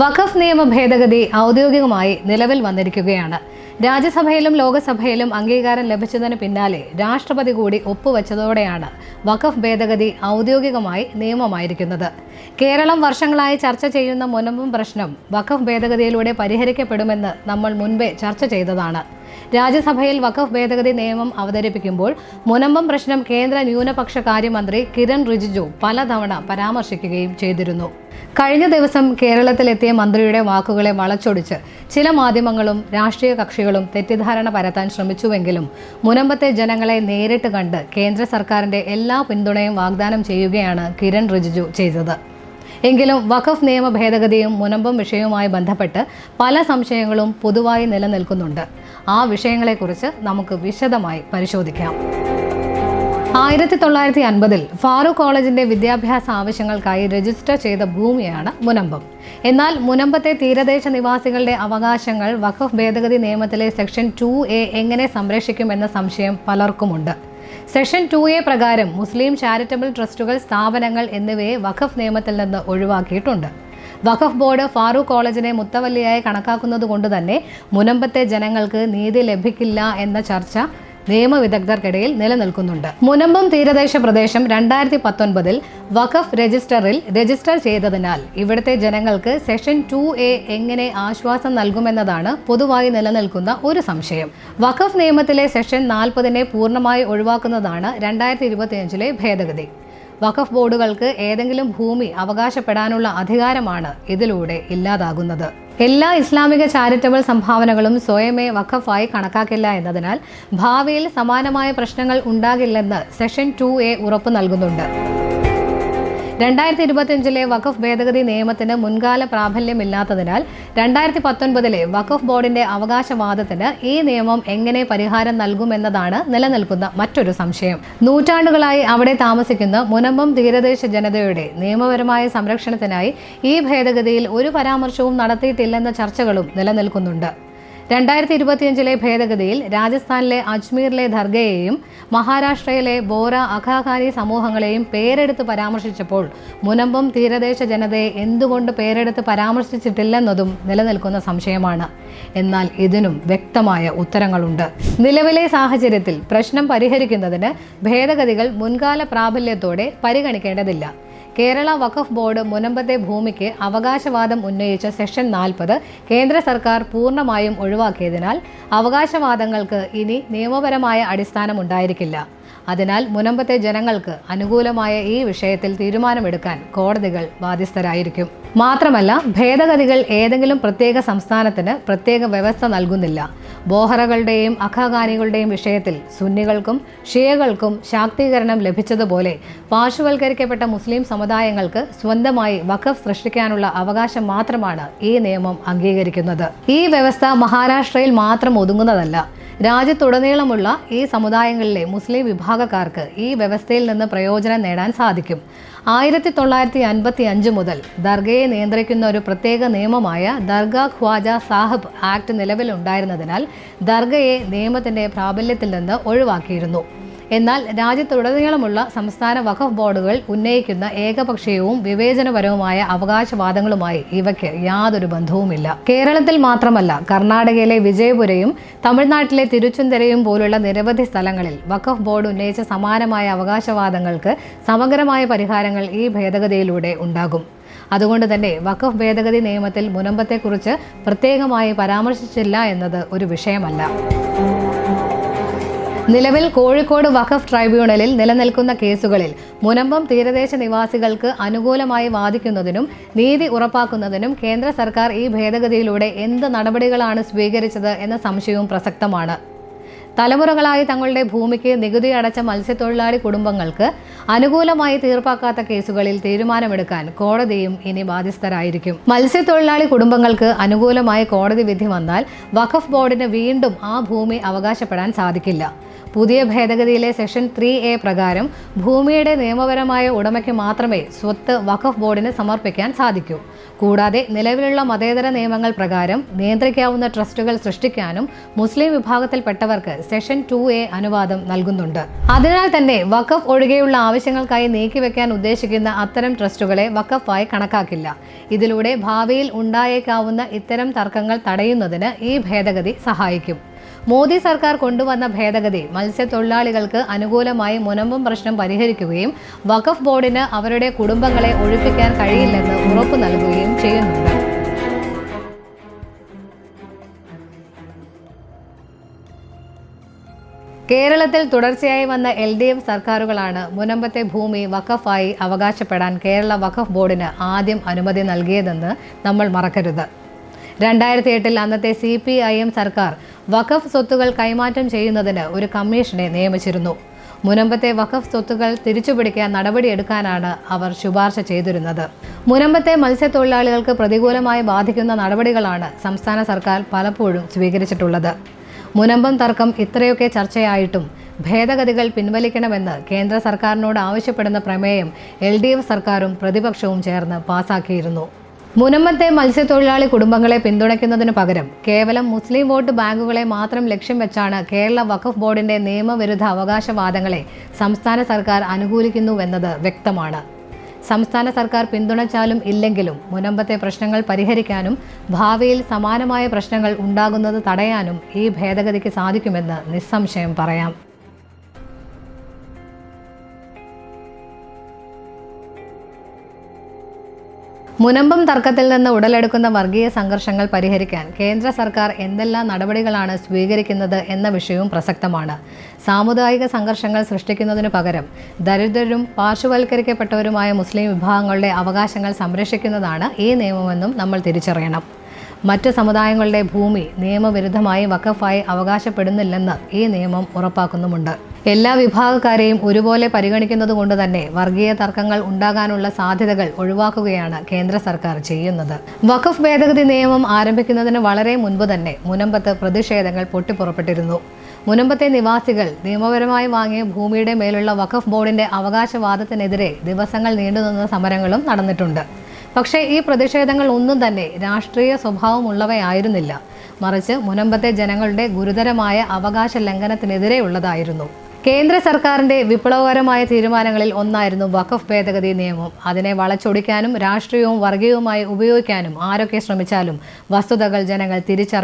വഖഫ് നിയമ ഭേദഗതി ഔദ്യോഗികമായി നിലവിൽ വന്നിരിക്കുകയാണ്. രാജ്യസഭയിലും ലോകസഭയിലും അംഗീകാരം ലഭിച്ചതിന് പിന്നാലെ രാഷ്ട്രപതി കൂടി ഒപ്പുവെച്ചതോടെയാണ് വഖഫ് ഭേദഗതി ഔദ്യോഗികമായി നിയമമായിരിക്കുന്നത്. കേരളം വർഷങ്ങളായി ചർച്ച ചെയ്യുന്ന മുനമ്പും പ്രശ്നം വഖഫ് ഭേദഗതിയിലൂടെ പരിഹരിക്കപ്പെടുമെന്ന് നമ്മൾ മുൻപേ ചർച്ച ചെയ്തതാണ്. രാജ്യസഭയിൽ വഖഫ് ഭേദഗതി നിയമം അവതരിപ്പിക്കുമ്പോൾ മുനമ്പം പ്രശ്നം കേന്ദ്ര ന്യൂനപക്ഷ കാര്യമന്ത്രി കിരൺ റിജിജു പലതവണ പരാമർശിക്കുകയും ചെയ്തിരുന്നു. കഴിഞ്ഞ ദിവസം കേരളത്തിലെത്തിയ മന്ത്രിയുടെ വാക്കുകളെ വളച്ചൊടിച്ച് ചില മാധ്യമങ്ങളും രാഷ്ട്രീയ കക്ഷികളും തെറ്റിദ്ധാരണ പരത്താൻ ശ്രമിച്ചുവെങ്കിലും മുനമ്പത്തെ ജനങ്ങളെ നേരിട്ട് കണ്ട് കേന്ദ്ര സർക്കാരിന്റെ എല്ലാ പിന്തുണയും വാഗ്ദാനം ചെയ്യുകയാണ് കിരൺ റിജിജു ചെയ്തത്. എങ്കിലും വഖഫ് നിയമ ഭേദഗതിയും മുനമ്പം വിഷയവുമായി ബന്ധപ്പെട്ട് പല സംശയങ്ങളും പൊതുവായി നിലനിൽക്കുന്നുണ്ട്. ആ വിഷയങ്ങളെക്കുറിച്ച് നമുക്ക് വിശദമായി പരിശോധിക്കാം. ആയിരത്തി തൊള്ളായിരത്തി അൻപതിൽ ഫാറൂഖ് കോളേജിന്റെ വിദ്യാഭ്യാസ ആവശ്യങ്ങൾക്കായി രജിസ്റ്റർ ചെയ്ത ഭൂമിയാണ് മുനമ്പം. എന്നാൽ മുനമ്പത്തെ തീരദേശ നിവാസികളുടെ അവകാശങ്ങൾ വഖഫ് ഭേദഗതി നിയമത്തിലെ സെക്ഷൻ ടു എ എങ്ങനെ സംരക്ഷിക്കുമെന്ന സംശയം പലർക്കുമുണ്ട്. സെക്ഷൻ ടു എ പ്രകാരം മുസ്ലിം ചാരിറ്റബിൾ ട്രസ്റ്റുകൾ സ്ഥാപനങ്ങൾ എന്നിവയെ വഖഫ് നിയമത്തിൽ നിന്ന് ഒഴിവാക്കിയിട്ടുണ്ട്. വഖഫ് ബോർഡ് ഫാറൂഖ് കോളേജിനെ മുത്തവല്ലിയായി കണക്കാക്കുന്നത് കൊണ്ട് തന്നെ മുനമ്പത്തെ ജനങ്ങൾക്ക് നീതി ലഭിക്കില്ല എന്ന ചർച്ച നിയമവിദഗ്ധർക്കിടയിൽ നിലനിൽക്കുന്നുണ്ട്. മുനമ്പം തീരദേശ പ്രദേശം രണ്ടായിരത്തി പത്തൊൻപതിൽ വഖഫ് രജിസ്റ്ററിൽ രജിസ്റ്റർ ചെയ്തതിനാൽ ഇവിടുത്തെ ജനങ്ങൾക്ക് സെഷൻ ടു എ എങ്ങനെ ആശ്വാസം നൽകുമെന്നതാണ് പൊതുവായി നിലനിൽക്കുന്ന ഒരു സംശയം. വഖഫ് നിയമത്തിലെ സെഷൻ നാൽപ്പതിനെ പൂർണമായി ഒഴിവാക്കുന്നതാണ് രണ്ടായിരത്തി ഇരുപത്തിയഞ്ചിലെ ഭേദഗതി. വഖഫ് ബോർഡുകൾക്ക് ഏതെങ്കിലും ഭൂമി അവകാശപ്പെടാനുള്ള അധികാരമാണ് ഇതിലൂടെ ഇല്ലാതാകുന്നത്. എല്ലാ ഇസ്ലാമിക ചാരിറ്റബിൾ സംഭാവനകളും സ്വയമേ വഖഫായി കണക്കാക്കില്ല എന്നതിനാൽ ഭാവിയിൽ സമാനമായ പ്രശ്നങ്ങൾ ഉണ്ടാകില്ലെന്ന് സെഷൻ ടു എ ഉറപ്പു നൽകുന്നുണ്ട്. രണ്ടായിരത്തി ഇരുപത്തിയഞ്ചിലെ വഖഫ് ഭേദഗതി നിയമത്തിന് മുൻകാല പ്രാബല്യമില്ലാത്തതിനാൽ രണ്ടായിരത്തി പത്തൊൻപതിലെ വഖഫ് ബോർഡിന്റെ അവകാശവാദത്തിന് ഈ നിയമം എങ്ങനെ പരിഹാരം നൽകുമെന്നതാണ് നിലനിൽക്കുന്ന മറ്റൊരു സംശയം. നൂറ്റാണ്ടുകളായി അവിടെ താമസിക്കുന്ന മുനമ്പം തീരദേശ ജനതയുടെ നിയമപരമായ സംരക്ഷണത്തിനായി ഈ ഭേദഗതിയിൽ ഒരു പരാമർശവും നടത്തിയിട്ടില്ലെന്ന ചർച്ചകളും നിലനിൽക്കുന്നുണ്ട്. രണ്ടായിരത്തി ഇരുപത്തിയഞ്ചിലെ ഭേദഗതിയിൽ രാജസ്ഥാനിലെ അജ്മീറിലെ ദർഗയെയും മഹാരാഷ്ട്രയിലെ ബോറ അഖാഖാരി സമൂഹങ്ങളെയും പേരെടുത്ത് പരാമർശിച്ചപ്പോൾ മുനമ്പം തീരദേശ ജനതയെ എന്തുകൊണ്ട് പേരെടുത്ത് പരാമർശിച്ചിട്ടില്ലെന്നതും നിലനിൽക്കുന്ന സംശയമാണ്. എന്നാൽ ഇതിനും വ്യക്തമായ ഉത്തരങ്ങളുണ്ട്. നിലവിലെ സാഹചര്യത്തിൽ പ്രശ്നം പരിഹരിക്കുന്നതിന് ഭേദഗതികൾ മുൻകാല പ്രാബല്യത്തോടെ പരിഗണിക്കേണ്ടതില്ല. കേരള വഖഫ് ബോർഡ് മുനമ്പത്തെ ഭൂമിക്ക് അവകാശവാദം ഉന്നയിച്ച സെഷൻ നാൽപ്പത് കേന്ദ്ര സർക്കാർ പൂർണമായും ഒഴിവാക്കിയതിനാൽ അവകാശവാദങ്ങൾക്ക് ഇനി നിയമപരമായ അടിസ്ഥാനം ഉണ്ടായിരിക്കില്ല അതിനാൽ മുനമ്പത്തെ ജനങ്ങൾക്ക് അനുകൂലമായ ഈ വിഷയത്തിൽ തീരുമാനമെടുക്കാൻ കോടതികൾ ബാധ്യസ്ഥരായിരിക്കും. മാത്രമല്ല ഭേദഗതികൾ ഏതെങ്കിലും പ്രത്യേക സംസ്ഥാനത്തിന് പ്രത്യേക വ്യവസ്ഥ നൽകുന്നില്ല. ബോഹറകളുടെയും അഖാഖാനികളുടെയും വിഷയത്തിൽ സുന്നികൾക്കും ഷിയകൾക്കും ശാക്തീകരണം ലഭിച്ചതുപോലെ പാർശ്വവൽക്കരിക്കപ്പെട്ട മുസ്ലിം സമുദായങ്ങൾക്ക് സ്വന്തമായി വഖഫ് സൃഷ്ടിക്കാനുള്ള അവകാശം മാത്രമാണ് ഈ നിയമം അംഗീകരിക്കുന്നത്. ഈ വ്യവസ്ഥ മഹാരാഷ്ട്രയിൽ മാത്രം ഒതുങ്ങുന്നതല്ല. രാജ്യത്തുടനീളമുള്ള ഈ സമുദായങ്ങളിലെ മുസ്ലിം വിഭാഗക്കാർക്ക് ഈ വ്യവസ്ഥയിൽ നിന്ന് പ്രയോജനം നേടാൻ സാധിക്കും. ആയിരത്തി തൊള്ളായിരത്തി അൻപത്തി അഞ്ച് മുതൽ ദർഗയെ നിയന്ത്രിക്കുന്ന ഒരു പ്രത്യേക നിയമമായ ദർഗ ഖ്വാജ സാഹിബ് ആക്ട് നിലവിലുണ്ടായിരുന്നതിനാൽ ദർഗയെ നിയമത്തിന്റെ പ്രാബല്യത്തിൽ നിന്ന് ഒഴിവാക്കിയിരുന്നു. എന്നാൽ രാജ്യത്തുടനീളമുള്ള സംസ്ഥാന വഖഫ് ബോർഡുകൾ ഉന്നയിക്കുന്ന ഏകപക്ഷീയവും വിവേചനപരവുമായ അവകാശവാദങ്ങളുമായി ഇവയ്ക്ക് യാതൊരു ബന്ധവുമില്ല. കേരളത്തിൽ മാത്രമല്ല കർണാടകയിലെ വിജയപുരയും തമിഴ്നാട്ടിലെ തിരുച്ചുന്തരയും പോലുള്ള നിരവധി സ്ഥലങ്ങളിൽ വഖഫ് ബോർഡ് ഉന്നയിച്ച സമാനമായ അവകാശവാദങ്ങൾക്ക് സമഗ്രമായ പരിഹാരങ്ങൾ ഈ ഭേദഗതിയിലൂടെ ഉണ്ടാകും. അതുകൊണ്ട് തന്നെ വഖഫ് ഭേദഗതി നിയമത്തിൽ മുനമ്പത്തെക്കുറിച്ച് പ്രത്യേകമായി പരാമർശിച്ചില്ല എന്നത് ഒരു വിഷയമല്ല. നിലവിൽ കോഴിക്കോട് വഖഫ് ട്രൈബ്യൂണലിൽ നിലനിൽക്കുന്ന കേസുകളിൽ മുനമ്പം തീരദേശ നിവാസികൾക്ക് അനുകൂലമായി വാദിക്കുന്നതിനും നീതി ഉറപ്പാക്കുന്നതിനും കേന്ദ്ര സർക്കാർ ഈ ഭേദഗതിയിലൂടെ എന്ത് നടപടികളാണ് സ്വീകരിച്ചത് എന്ന സംശയവും പ്രസക്തമാണ്. തലമുറകളായി തങ്ങളുടെ ഭൂമിക്ക് നികുതി അടച്ച മത്സ്യത്തൊഴിലാളി കുടുംബങ്ങൾക്ക് അനുകൂലമായി തീർപ്പാക്കാത്ത കേസുകളിൽ തീരുമാനമെടുക്കാൻ കോടതിയും ഇനി ബാധ്യസ്ഥരായിരിക്കും. മത്സ്യത്തൊഴിലാളി കുടുംബങ്ങൾക്ക് അനുകൂലമായി കോടതി വിധി വന്നാൽ വഖഫ് ബോർഡിന് വീണ്ടും ആ ഭൂമി അവകാശപ്പെടാൻ സാധിക്കില്ല. പുതിയ ഭേദഗതിയിലെ സെഷൻ ത്രീ എ പ്രകാരം ഭൂമിയുടെ നിയമപരമായ ഉടമയ്ക്ക് മാത്രമേ സ്വത്ത് വഖഫ് ബോർഡിന് സമർപ്പിക്കാൻ സാധിക്കൂ. കൂടാതെ നിലവിലുള്ള മതേതര നിയമങ്ങൾ പ്രകാരം നിയന്ത്രിക്കാവുന്ന ട്രസ്റ്റുകൾ സൃഷ്ടിക്കാനും മുസ്ലിം വിഭാഗത്തിൽപ്പെട്ടവർക്ക് സെഷൻ ടു എ അനുവാദം നൽകുന്നുണ്ട്. അതിനാൽ തന്നെ വഖഫ് ഒഴികെയുള്ള ആവശ്യങ്ങൾക്കായി നീക്കിവെക്കാൻ ഉദ്ദേശിക്കുന്ന അത്തരം ട്രസ്റ്റുകളെ വഖഫായി കണക്കാക്കില്ല. ഇതിലൂടെ ഭാവിയിൽ ഉണ്ടായേക്കാവുന്ന ഇത്തരം തർക്കങ്ങൾ തടയുന്നതിന് ഈ ഭേദഗതി സഹായിക്കും. മോദി സർക്കാർ കൊണ്ടുവന്ന ഭേദഗതി മത്സ്യത്തൊഴിലാളികൾക്ക് അനുകൂലമായി മുനമ്പം പ്രശ്നം പരിഹരിക്കുകയും വഖഫ് ബോർഡിന് അവരുടെ കുടുംബങ്ങളെ ഒഴിപ്പിക്കാൻ കഴിയില്ലെന്ന് ഉറപ്പു നൽകുകയും ചെയ്യുന്നുണ്ട്. കേരളത്തിൽ തുടർച്ചയായി വന്ന എൽ ഡി എഫ് സർക്കാരുകളാണ് മുനമ്പത്തെ ഭൂമി വഖഫായി അവകാശപ്പെടാൻ കേരള വഖഫ് ബോർഡിന് ആദ്യം അനുമതി നൽകിയതെന്ന് നമ്മൾ മറക്കരുത്. രണ്ടായിരത്തി എട്ടിൽ അന്നത്തെ സി പി ഐ എം സർക്കാർ വഖഫ് സ്വത്തുകൾ കൈമാറ്റം ചെയ്യുന്നതിന് ഒരു കമ്മീഷനെ നിയമിച്ചിരുന്നു. മുനമ്പത്തെ വഖഫ് സ്വത്തുകൾ തിരിച്ചുപിടിക്കാൻ നടപടിയെടുക്കാനാണ് അവർ ശുപാർശ ചെയ്തിരുന്നത്. മുനമ്പത്തെ മത്സ്യത്തൊഴിലാളികൾക്ക് പ്രതികൂലമായി ബാധിക്കുന്ന നടപടികളാണ് സംസ്ഥാന സർക്കാർ പലപ്പോഴും സ്വീകരിച്ചിട്ടുള്ളത്. മുനമ്പം തർക്കം ഇത്രയൊക്കെ ചർച്ചയായിട്ടും ഭേദഗതികൾ പിൻവലിക്കണമെന്ന് കേന്ദ്ര സർക്കാരിനോട് ആവശ്യപ്പെടുന്ന പ്രമേയം എൽ സർക്കാരും പ്രതിപക്ഷവും ചേർന്ന് പാസാക്കിയിരുന്നു. മുനമ്പത്തെ മത്സ്യത്തൊഴിലാളി കുടുംബങ്ങളെ പിന്തുണയ്ക്കുന്നതിന് പകരം കേവലം മുസ്ലിം വോട്ട് ബാങ്കുകളെ മാത്രം ലക്ഷ്യം വെച്ചാണ് കേരള വഖഫ് ബോർഡിന്റെ നിയമവിരുദ്ധ അവകാശവാദങ്ങളെ സംസ്ഥാന സർക്കാർ അനുകൂലിക്കുന്നുവെന്നത് വ്യക്തമാണ്. സംസ്ഥാന സർക്കാർ പിന്തുണച്ചാലും ഇല്ലെങ്കിലും മുനമ്പത്തെ പ്രശ്നങ്ങൾ പരിഹരിക്കാനും ഭാവിയിൽ സമാനമായ പ്രശ്നങ്ങൾ ഉണ്ടാകുന്നത് തടയാനും ഈ ഭേദഗതിക്ക് സാധിക്കുമെന്ന് നിസ്സംശയം പറയാം. മുനമ്പം തർക്കത്തിൽ നിന്ന് ഉടലെടുക്കുന്ന വർഗീയ സംഘർഷങ്ങൾ പരിഹരിക്കാൻ കേന്ദ്ര സർക്കാർ എന്തെല്ലാം നടപടികളാണ് സ്വീകരിക്കുന്നത് എന്ന വിഷയവും പ്രസക്തമാണ്. സാമുദായിക സംഘർഷങ്ങൾ സൃഷ്ടിക്കുന്നതിനു പകരം ദരിദ്രരും പാർശ്വവൽക്കരിക്കപ്പെട്ടവരുമായ മുസ്ലിം വിഭാഗങ്ങളുടെ അവകാശങ്ങൾ സംരക്ഷിക്കുന്നതാണ് ഈ നിയമമെന്നും നമ്മൾ തിരിച്ചറിയണം. മറ്റ് സമുദായങ്ങളുടെ ഭൂമി നിയമവിരുദ്ധമായി വഖഫായി അവകാശപ്പെടുന്നില്ലെന്ന് ഈ നിയമം ഉറപ്പാക്കുന്നുമുണ്ട്. എല്ലാ വിഭാഗക്കാരെയും ഒരുപോലെ പരിഗണിക്കുന്നത് കൊണ്ട് തന്നെ വർഗീയ തർക്കങ്ങൾ ഉണ്ടാകാനുള്ള സാധ്യതകൾ ഒഴിവാക്കുകയാണ് കേന്ദ്ര സർക്കാർ ചെയ്യുന്നത്. വഖഫ് ഭേദഗതി നിയമം ആരംഭിക്കുന്നതിന് വളരെ മുൻപ് തന്നെ മുനമ്പത്ത് പ്രതിഷേധങ്ങൾ പൊട്ടിപ്പുറപ്പെട്ടിരുന്നു. മുനമ്പത്തെ നിവാസികൾ നിയമപരമായി വാങ്ങിയ ഭൂമിയുടെ മേലുള്ള വഖഫ് ബോർഡിന്റെ അവകാശവാദത്തിനെതിരെ ദിവസങ്ങൾ നീണ്ടുനിന്ന സമരങ്ങളും നടന്നിട്ടുണ്ട്. പക്ഷേ ഈ പ്രതിഷേധങ്ങൾ ഒന്നും തന്നെ രാഷ്ട്രീയ സ്വഭാവമുള്ളവയായിരുന്നില്ല. മറിച്ച് മുനമ്പത്തെ ജനങ്ങളുടെ ഗുരുതരമായ അവകാശ ലംഘനത്തിനെതിരെയുള്ളതായിരുന്നു. കേന്ദ്ര സർക്കാരിന്റെ വിപ്ലവകരമായ തീരുമാനങ്ങളിൽ ഒന്നായിരുന്നു വഖഫ് ഭേദഗതി നിയമം. അതിനെ വളച്ചൊടിക്കാനും രാഷ്ട്രീയവും വർഗീയവുമായി ഉപയോഗിക്കാനും ആരൊക്കെ ശ്രമിച്ചാലും വസ്തുതകൾ ജനങ്ങൾ തിരിച്ചറി